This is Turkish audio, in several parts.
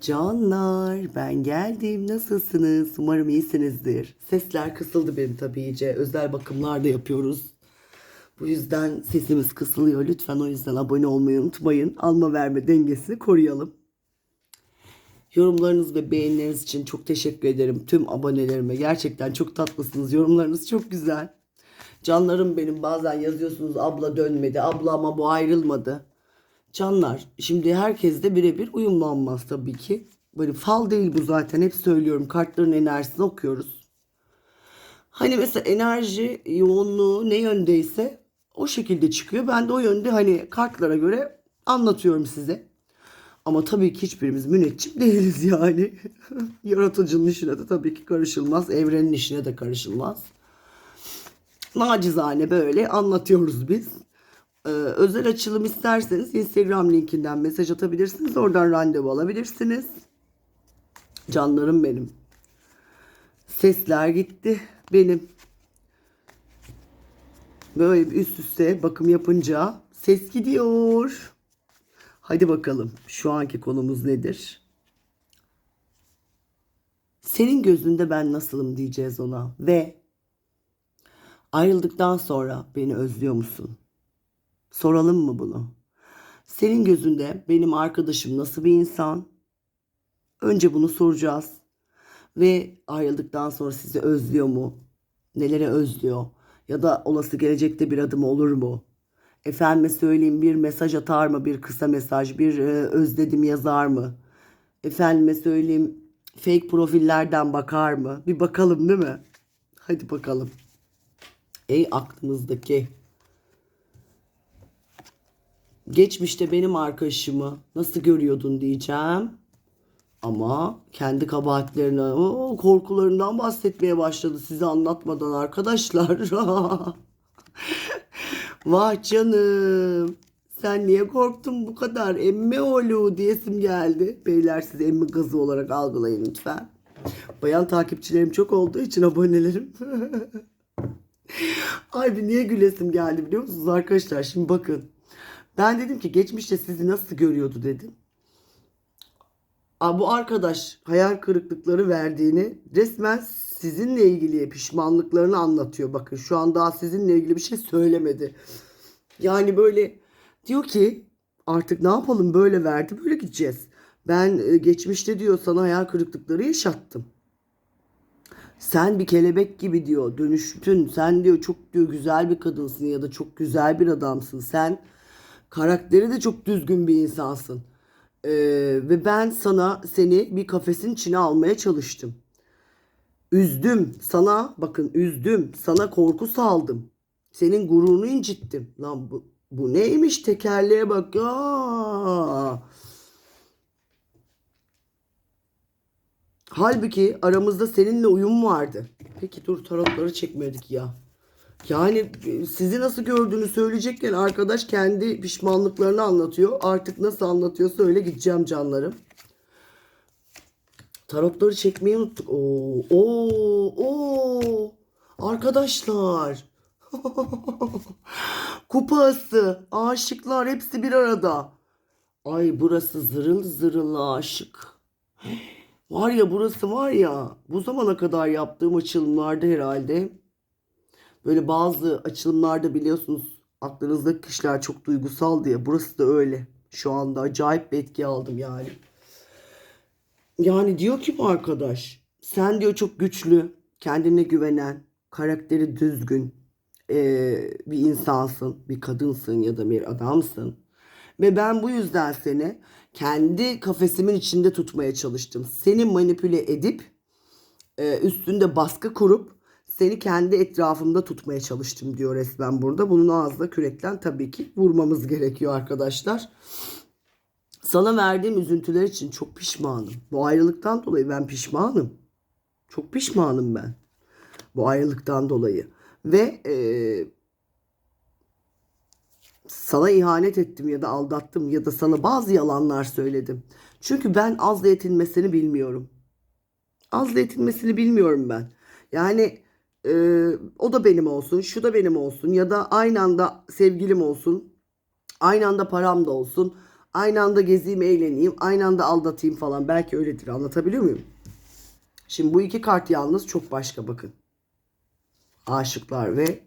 Canlar ben geldim nasılsınız umarım iyisinizdir. Sesler kısıldı benim tabii iyice özel bakımlar da yapıyoruz. Bu yüzden sesimiz kısılıyor lütfen o yüzden abone olmayı unutmayın. Alma verme dengesini koruyalım. Yorumlarınız ve beğenileriniz için çok teşekkür ederim tüm abonelerime. Gerçekten çok tatlısınız. Yorumlarınız çok güzel. Canlarım benim bazen yazıyorsunuz abla dönmedi, abla ama bu ayrılmadı. Canlar şimdi herkes de birebir uyumlanmaz tabii ki. Böyle fal değil bu zaten hep söylüyorum kartların enerjisini okuyoruz. Hani mesela enerji yoğunluğu ne yöndeyse o şekilde çıkıyor. Ben de o yönde hani kartlara göre anlatıyorum size. Ama tabii ki hiçbirimiz müneccim değiliz yani. Yaratıcının işine de tabii ki karışılmaz. Evrenin işine de karışılmaz. Nacizane böyle anlatıyoruz biz. Ee, özel açılım isterseniz Instagram linkinden mesaj atabilirsiniz. Oradan randevu alabilirsiniz. Canlarım benim. Sesler gitti benim. Böyle üst üste bakım yapınca ses gidiyor. Hadi bakalım şu anki konumuz nedir? Senin gözünde ben nasılım diyeceğiz ona ve ayrıldıktan sonra beni özlüyor musun? Soralım mı bunu? Senin gözünde benim arkadaşım nasıl bir insan? Önce bunu soracağız. Ve ayrıldıktan sonra sizi özlüyor mu? Nelere özlüyor? Ya da olası gelecekte bir adım olur mu? Efendime söyleyeyim bir mesaj atar mı? Bir kısa mesaj, bir e, özledim yazar mı? Efendime söyleyeyim fake profillerden bakar mı? Bir bakalım değil mi? Hadi bakalım. Ey aklımızdaki geçmişte benim arkadaşımı nasıl görüyordun diyeceğim. Ama kendi kabahatlerine, o korkularından bahsetmeye başladı size anlatmadan arkadaşlar. Vah canım. Sen niye korktun bu kadar? Emmi oğlu diyesim geldi. Beyler siz emmi gazı olarak algılayın lütfen. Bayan takipçilerim çok olduğu için abonelerim. Ay bir niye gülesim geldi biliyor musunuz arkadaşlar? Şimdi bakın. Ben dedim ki geçmişte sizi nasıl görüyordu dedim. Aa, bu arkadaş hayal kırıklıkları verdiğini resmen sizinle ilgili pişmanlıklarını anlatıyor. Bakın şu an daha sizinle ilgili bir şey söylemedi. Yani böyle diyor ki artık ne yapalım böyle verdi böyle gideceğiz. Ben e, geçmişte diyor sana hayal kırıklıkları yaşattım. Sen bir kelebek gibi diyor dönüştün. Sen diyor çok diyor güzel bir kadınsın ya da çok güzel bir adamsın. Sen karakteri de çok düzgün bir insansın. Ee, ve ben sana seni bir kafesin içine almaya çalıştım. Üzdüm sana bakın üzdüm sana korku saldım. Senin gururunu incittim. Lan bu, bu neymiş tekerleğe bak ya. Halbuki aramızda seninle uyum vardı. Peki dur tarotları çekmedik ya. Yani e, sizi nasıl gördüğünü söyleyecekken arkadaş kendi pişmanlıklarını anlatıyor. Artık nasıl anlatıyorsa öyle gideceğim canlarım. Tarotları çekmeyi unuttuk. Oo, oo, oo. Arkadaşlar. Kupası, aşıklar hepsi bir arada. Ay burası zırıl zırıl aşık. Var ya burası var ya bu zamana kadar yaptığım açılımlarda herhalde böyle bazı açılımlarda biliyorsunuz aklınızdaki kişiler çok duygusal diye burası da öyle. Şu anda acayip bir etki aldım yani. Yani diyor ki bu arkadaş sen diyor çok güçlü, kendine güvenen, karakteri düzgün eee, bir insansın, bir kadınsın ya da bir adamsın. Ve ben bu yüzden seni kendi kafesimin içinde tutmaya çalıştım. Seni manipüle edip üstünde baskı kurup seni kendi etrafımda tutmaya çalıştım diyor resmen burada. Bunun ağzına kürekten tabii ki vurmamız gerekiyor arkadaşlar. Sana verdiğim üzüntüler için çok pişmanım. Bu ayrılıktan dolayı ben pişmanım. Çok pişmanım ben. Bu ayrılıktan dolayı. Ve e, sana ihanet ettim ya da aldattım ya da sana bazı yalanlar söyledim. Çünkü ben azla yetinmesini bilmiyorum. Azla yetinmesini bilmiyorum ben. Yani e, o da benim olsun, şu da benim olsun ya da aynı anda sevgilim olsun, aynı anda param da olsun, Aynı anda gezeyim, eğleneyim, aynı anda aldatayım falan. Belki öyledir. Anlatabiliyor muyum? Şimdi bu iki kart yalnız çok başka bakın. Aşıklar ve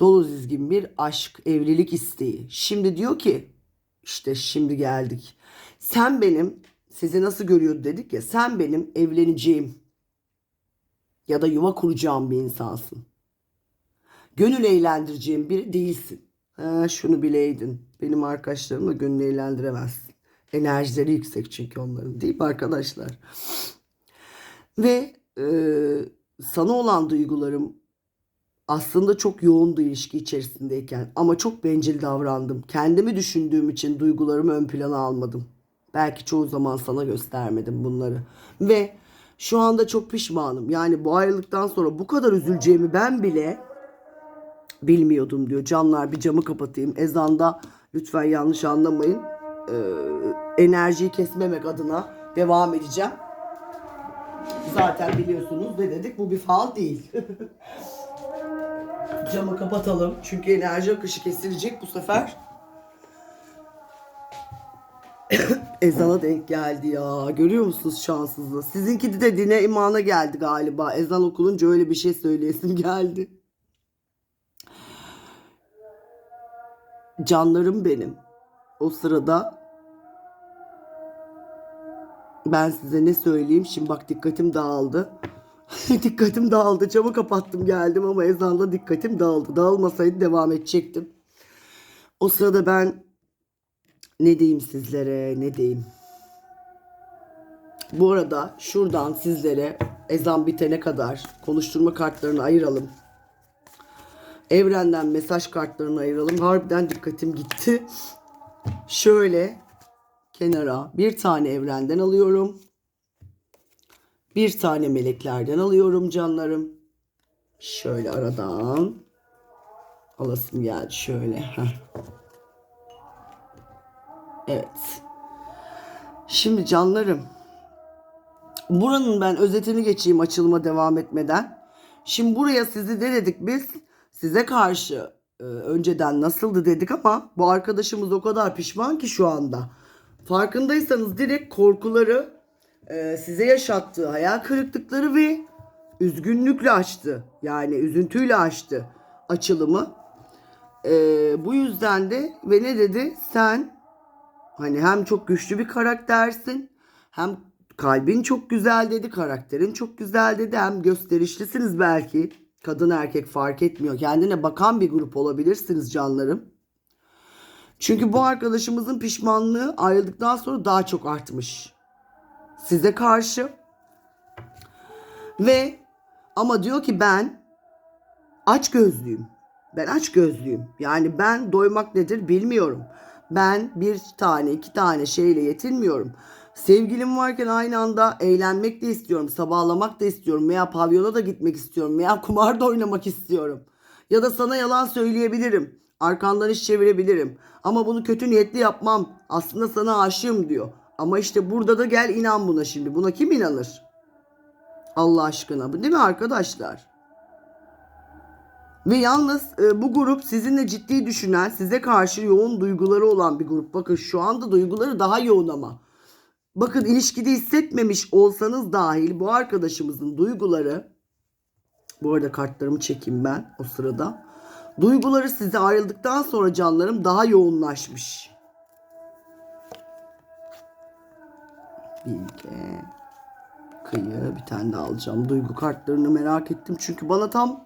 dolu dizgin bir aşk, evlilik isteği. Şimdi diyor ki işte şimdi geldik. Sen benim sizi nasıl görüyordu dedik ya sen benim evleneceğim ya da yuva kuracağım bir insansın. Gönül eğlendireceğim biri değilsin. Ha, şunu bileydin. Benim arkadaşlarımla gönül eğlendiremezsin. Enerjileri yüksek çünkü onların değil mi arkadaşlar? Ve e, sana olan duygularım aslında çok yoğundu ilişki içerisindeyken ama çok bencil davrandım. Kendimi düşündüğüm için duygularımı ön plana almadım. Belki çoğu zaman sana göstermedim bunları. Ve şu anda çok pişmanım. Yani bu ayrılıktan sonra bu kadar üzüleceğimi ben bile bilmiyordum diyor. Canlar bir camı kapatayım. Ezanda lütfen yanlış anlamayın. Ee, enerjiyi kesmemek adına devam edeceğim. Zaten biliyorsunuz ne dedik bu bir fal değil. Camı kapatalım. Çünkü enerji akışı kesilecek bu sefer. Ezana denk geldi ya. Görüyor musunuz şanssızlığı? Sizinki de dine imana geldi galiba. Ezan okulunca öyle bir şey söyleyesim geldi. Canlarım benim. O sırada ben size ne söyleyeyim? Şimdi bak dikkatim dağıldı. dikkatim dağıldı. Camı kapattım geldim ama ezanla dikkatim dağıldı. Dağılmasaydı devam edecektim. O sırada ben ne diyeyim sizlere ne diyeyim. Bu arada şuradan sizlere ezan bitene kadar konuşturma kartlarını ayıralım. Evrenden mesaj kartlarını ayıralım. Harbiden dikkatim gitti. Şöyle kenara bir tane evrenden alıyorum. Bir tane meleklerden alıyorum canlarım. Şöyle aradan. Alasım geldi şöyle. Heh. Evet. Şimdi canlarım. Buranın ben özetini geçeyim açılıma devam etmeden. Şimdi buraya sizi ne dedik biz? Size karşı e, önceden nasıldı dedik ama bu arkadaşımız o kadar pişman ki şu anda. Farkındaysanız direkt korkuları e, size yaşattığı hayal kırıklıkları ve üzgünlükle açtı. Yani üzüntüyle açtı açılımı. E, bu yüzden de ve ne dedi? Sen hani hem çok güçlü bir karaktersin hem kalbin çok güzel dedi, karakterin çok güzel dedi. Hem gösterişlisiniz belki. Kadın erkek fark etmiyor. Kendine bakan bir grup olabilirsiniz canlarım. Çünkü bu arkadaşımızın pişmanlığı ayrıldıktan sonra daha çok artmış. Size karşı. Ve ama diyor ki ben aç gözlüyüm. Ben aç gözlüyüm. Yani ben doymak nedir bilmiyorum. Ben bir tane iki tane şeyle yetinmiyorum. Sevgilim varken aynı anda eğlenmek de istiyorum. Sabahlamak da istiyorum. Veya pavyona da gitmek istiyorum. Veya kumar da oynamak istiyorum. Ya da sana yalan söyleyebilirim. Arkandan iş çevirebilirim. Ama bunu kötü niyetli yapmam. Aslında sana aşığım diyor. Ama işte burada da gel inan buna şimdi. Buna kim inanır? Allah aşkına. Bu değil mi arkadaşlar? Ve yalnız e, bu grup sizinle ciddi düşünen, size karşı yoğun duyguları olan bir grup. Bakın şu anda duyguları daha yoğun ama. Bakın ilişkide hissetmemiş olsanız dahil bu arkadaşımızın duyguları bu arada kartlarımı çekeyim ben o sırada. Duyguları size ayrıldıktan sonra canlarım daha yoğunlaşmış. Bilge. Kıyı bir tane de alacağım. Duygu kartlarını merak ettim. Çünkü bana tam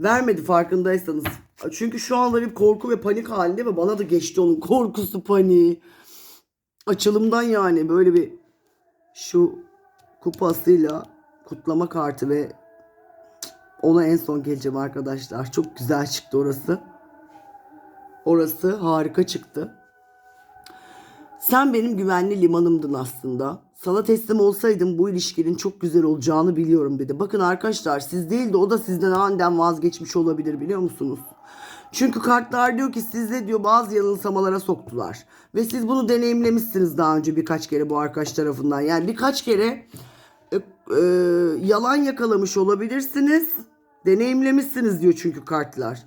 vermedi farkındaysanız. Çünkü şu anda bir korku ve panik halinde ve bana da geçti onun korkusu paniği. Açılımdan yani böyle bir şu kupasıyla kutlama kartı ve ona en son geleceğim arkadaşlar. Çok güzel çıktı orası. Orası harika çıktı. Sen benim güvenli limanımdın aslında. Sana teslim olsaydım bu ilişkinin çok güzel olacağını biliyorum dedi. Bakın arkadaşlar siz değil de o da sizden aniden vazgeçmiş olabilir biliyor musunuz? Çünkü kartlar diyor ki sizde diyor bazı yanılsamalara soktular. Ve siz bunu deneyimlemişsiniz daha önce birkaç kere bu arkadaş tarafından. Yani birkaç kere e, e, yalan yakalamış olabilirsiniz. Deneyimlemişsiniz diyor çünkü kartlar.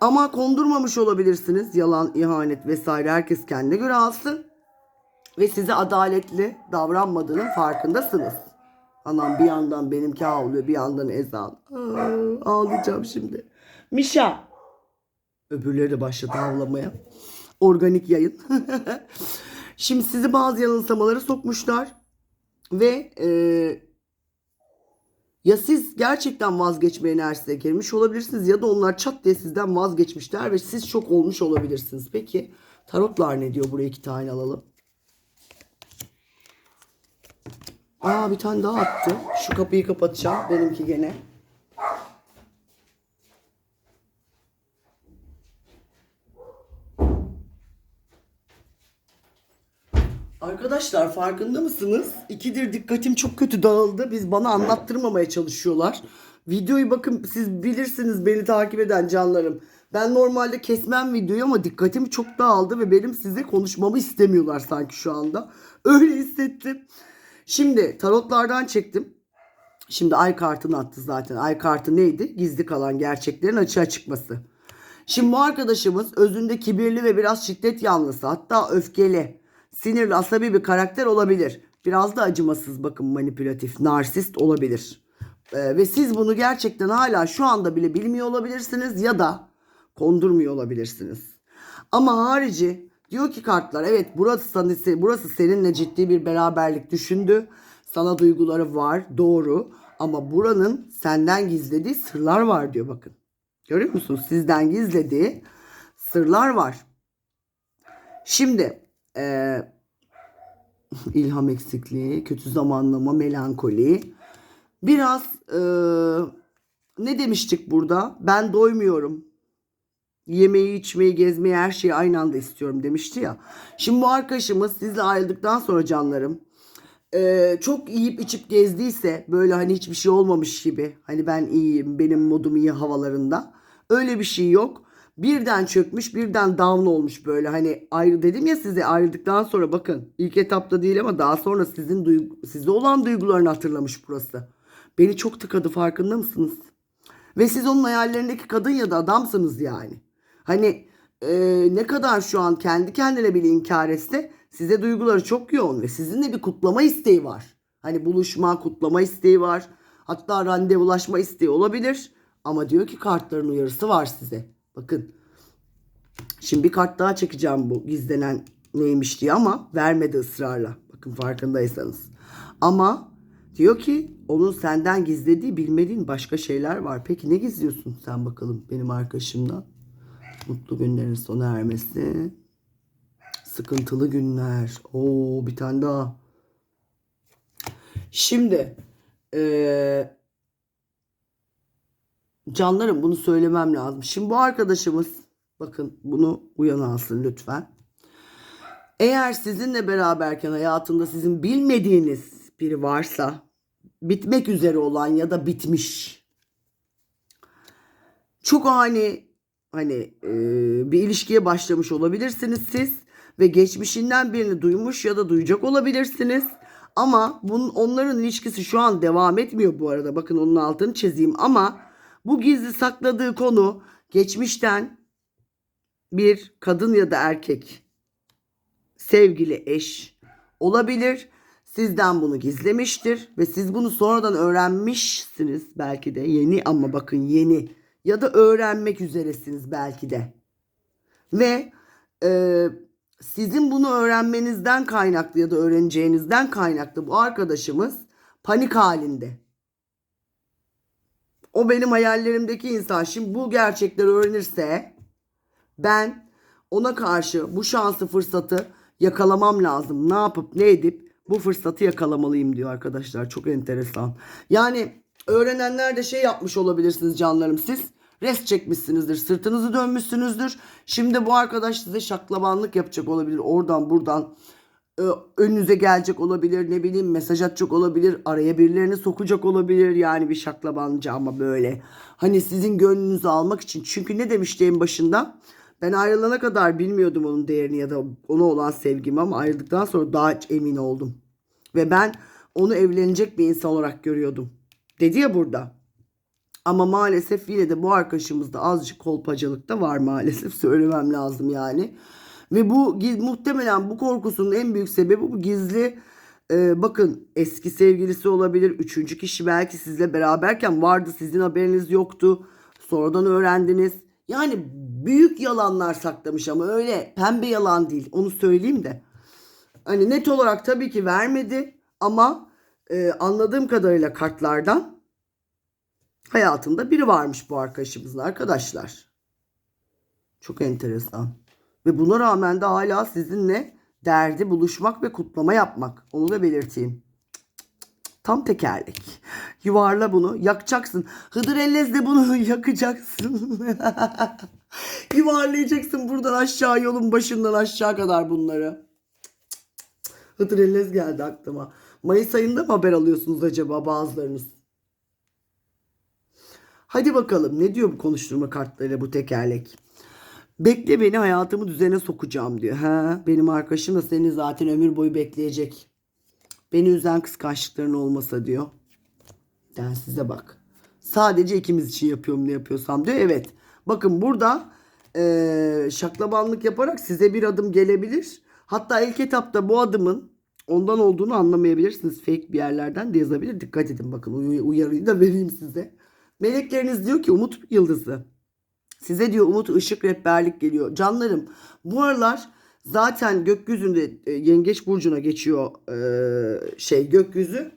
Ama kondurmamış olabilirsiniz. Yalan, ihanet vesaire herkes kendine göre alsın. Ve size adaletli davranmadığının farkındasınız. Anam bir yandan benimki havlıyor bir yandan ezan. Aa, ağlayacağım şimdi. Mişa. Öbürleri de başladı havlamaya. Organik yayın. şimdi sizi bazı yanılsamalara sokmuşlar. Ve e, ya siz gerçekten vazgeçme enerjisine girmiş olabilirsiniz ya da onlar çat diye sizden vazgeçmişler ve siz şok olmuş olabilirsiniz. Peki tarotlar ne diyor? Buraya iki tane alalım. Aa bir tane daha attı. Şu kapıyı kapatacağım. Benimki gene. Arkadaşlar farkında mısınız? İkidir dikkatim çok kötü dağıldı. Biz bana anlattırmamaya çalışıyorlar. Videoyu bakın siz bilirsiniz beni takip eden canlarım. Ben normalde kesmem videoyu ama dikkatim çok dağıldı ve benim size konuşmamı istemiyorlar sanki şu anda. Öyle hissettim. Şimdi tarotlardan çektim. Şimdi ay kartını attı zaten. Ay kartı neydi? Gizli kalan gerçeklerin açığa çıkması. Şimdi bu arkadaşımız özünde kibirli ve biraz şiddet yanlısı hatta öfkeli, sinirli, asabi bir karakter olabilir. Biraz da acımasız bakın manipülatif, narsist olabilir. Ee, ve siz bunu gerçekten hala şu anda bile bilmiyor olabilirsiniz ya da kondurmuyor olabilirsiniz. Ama harici diyor ki kartlar evet burası, sana- burası seninle ciddi bir beraberlik düşündü. Sana duyguları var doğru ama buranın senden gizlediği sırlar var diyor bakın. Görüyor musunuz? Sizden gizlediği sırlar var. Şimdi eee, ilham eksikliği, kötü zamanlama, melankoli. Biraz eee, ne demiştik burada? Ben doymuyorum. Yemeği, içmeyi, gezmeyi, her şeyi aynı anda istiyorum demişti ya. Şimdi bu arkadaşımız sizle ayrıldıktan sonra canlarım ee, çok yiyip içip gezdiyse böyle hani hiçbir şey olmamış gibi hani ben iyiyim benim modum iyi havalarında öyle bir şey yok. Birden çökmüş birden down olmuş böyle hani ayrı dedim ya size ayrıldıktan sonra bakın ilk etapta değil ama daha sonra sizin duygu, size olan duygularını hatırlamış burası. Beni çok tıkadı farkında mısınız? Ve siz onun hayallerindeki kadın ya da adamsınız yani. Hani e, ne kadar şu an kendi kendine bile inkar etse size duyguları çok yoğun ve sizinle bir kutlama isteği var. Hani buluşma, kutlama isteği var. Hatta randevulaşma isteği olabilir. Ama diyor ki kartların uyarısı var size. Bakın. Şimdi bir kart daha çekeceğim bu gizlenen neymiş diye ama vermedi ısrarla. Bakın farkındaysanız. Ama diyor ki onun senden gizlediği bilmediğin başka şeyler var. Peki ne gizliyorsun sen bakalım benim arkadaşımdan? Mutlu günlerin sona ermesi. Sıkıntılı günler. Oo bir tane daha. Şimdi eee, canlarım bunu söylemem lazım. Şimdi bu arkadaşımız bakın bunu uyan alsın lütfen. Eğer sizinle beraberken hayatında sizin bilmediğiniz biri varsa bitmek üzere olan ya da bitmiş. Çok ani hani e, bir ilişkiye başlamış olabilirsiniz siz ve geçmişinden birini duymuş ya da duyacak olabilirsiniz. Ama bunun onların ilişkisi şu an devam etmiyor bu arada. Bakın onun altını çizeyim ama bu gizli sakladığı konu geçmişten bir kadın ya da erkek sevgili eş olabilir. Sizden bunu gizlemiştir ve siz bunu sonradan öğrenmişsiniz belki de yeni ama bakın yeni ya da öğrenmek üzeresiniz belki de. Ve e, sizin bunu öğrenmenizden kaynaklı ya da öğreneceğinizden kaynaklı bu arkadaşımız panik halinde. O benim hayallerimdeki insan. Şimdi bu gerçekleri öğrenirse ben ona karşı bu şansı fırsatı yakalamam lazım. Ne yapıp ne edip bu fırsatı yakalamalıyım diyor arkadaşlar. Çok enteresan. Yani öğrenenler de şey yapmış olabilirsiniz canlarım siz. Rest çekmişsinizdir. Sırtınızı dönmüşsünüzdür. Şimdi bu arkadaş size şaklabanlık yapacak olabilir. Oradan buradan e, önünüze gelecek olabilir. Ne bileyim mesaj atacak olabilir. Araya birilerini sokacak olabilir. Yani bir şaklabancı ama böyle. Hani sizin gönlünüzü almak için. Çünkü ne demişti en başında? Ben ayrılana kadar bilmiyordum onun değerini ya da ona olan sevgimi ama ayrıldıktan sonra daha emin oldum. Ve ben onu evlenecek bir insan olarak görüyordum. Dedi ya burada. Ama maalesef yine de bu arkadaşımızda azıcık kolpacılık da var maalesef söylemem lazım yani. Ve bu muhtemelen bu korkusunun en büyük sebebi bu gizli e, bakın eski sevgilisi olabilir. Üçüncü kişi belki sizle beraberken vardı sizin haberiniz yoktu. Sonradan öğrendiniz. Yani büyük yalanlar saklamış ama öyle pembe yalan değil onu söyleyeyim de. Hani net olarak tabii ki vermedi ama e, anladığım kadarıyla kartlardan hayatında biri varmış bu arkadaşımızın arkadaşlar. Çok enteresan. Ve buna rağmen de hala sizinle derdi buluşmak ve kutlama yapmak. Onu da belirteyim. Tam tekerlek. Yuvarla bunu. Yakacaksın. Hıdır ellezle bunu yakacaksın. Yuvarlayacaksın buradan aşağı yolun başından aşağı kadar bunları. Hıdır ellez geldi aklıma. Mayıs ayında mı haber alıyorsunuz acaba bazılarınız? Hadi bakalım ne diyor bu konuşturma kartları bu tekerlek? Bekle beni hayatımı düzene sokacağım diyor. Ha, benim arkadaşım da seni zaten ömür boyu bekleyecek. Beni üzen kıskançlıkların olmasa diyor. Den size bak. Sadece ikimiz için yapıyorum ne yapıyorsam diyor. Evet. Bakın burada eee, şaklabanlık yaparak size bir adım gelebilir. Hatta ilk etapta bu adımın ondan olduğunu anlamayabilirsiniz. Fake bir yerlerden de yazabilir. Dikkat edin bakın uy- uyarıyı da vereyim size. Melekleriniz diyor ki umut yıldızı. Size diyor umut, ışık, rehberlik geliyor. Canlarım bu aralar zaten gökyüzünde e, yengeç burcuna geçiyor e, şey gökyüzü.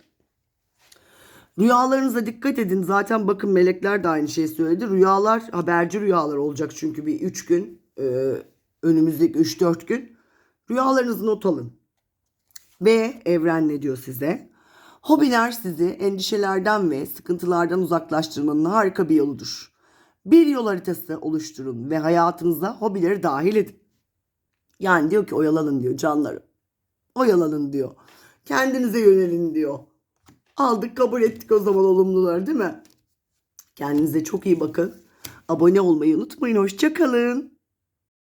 Rüyalarınıza dikkat edin. Zaten bakın melekler de aynı şeyi söyledi. Rüyalar haberci rüyalar olacak çünkü bir 3 gün e, önümüzdeki 3-4 gün. Rüyalarınızı not alın. Ve evren ne diyor size? Hobiler sizi endişelerden ve sıkıntılardan uzaklaştırmanın harika bir yoludur. Bir yol haritası oluşturun ve hayatınıza hobileri dahil edin. Yani diyor ki oyalanın diyor canlarım. Oyalanın diyor. Kendinize yönelin diyor. Aldık kabul ettik o zaman olumluları değil mi? Kendinize çok iyi bakın. Abone olmayı unutmayın. Hoşçakalın.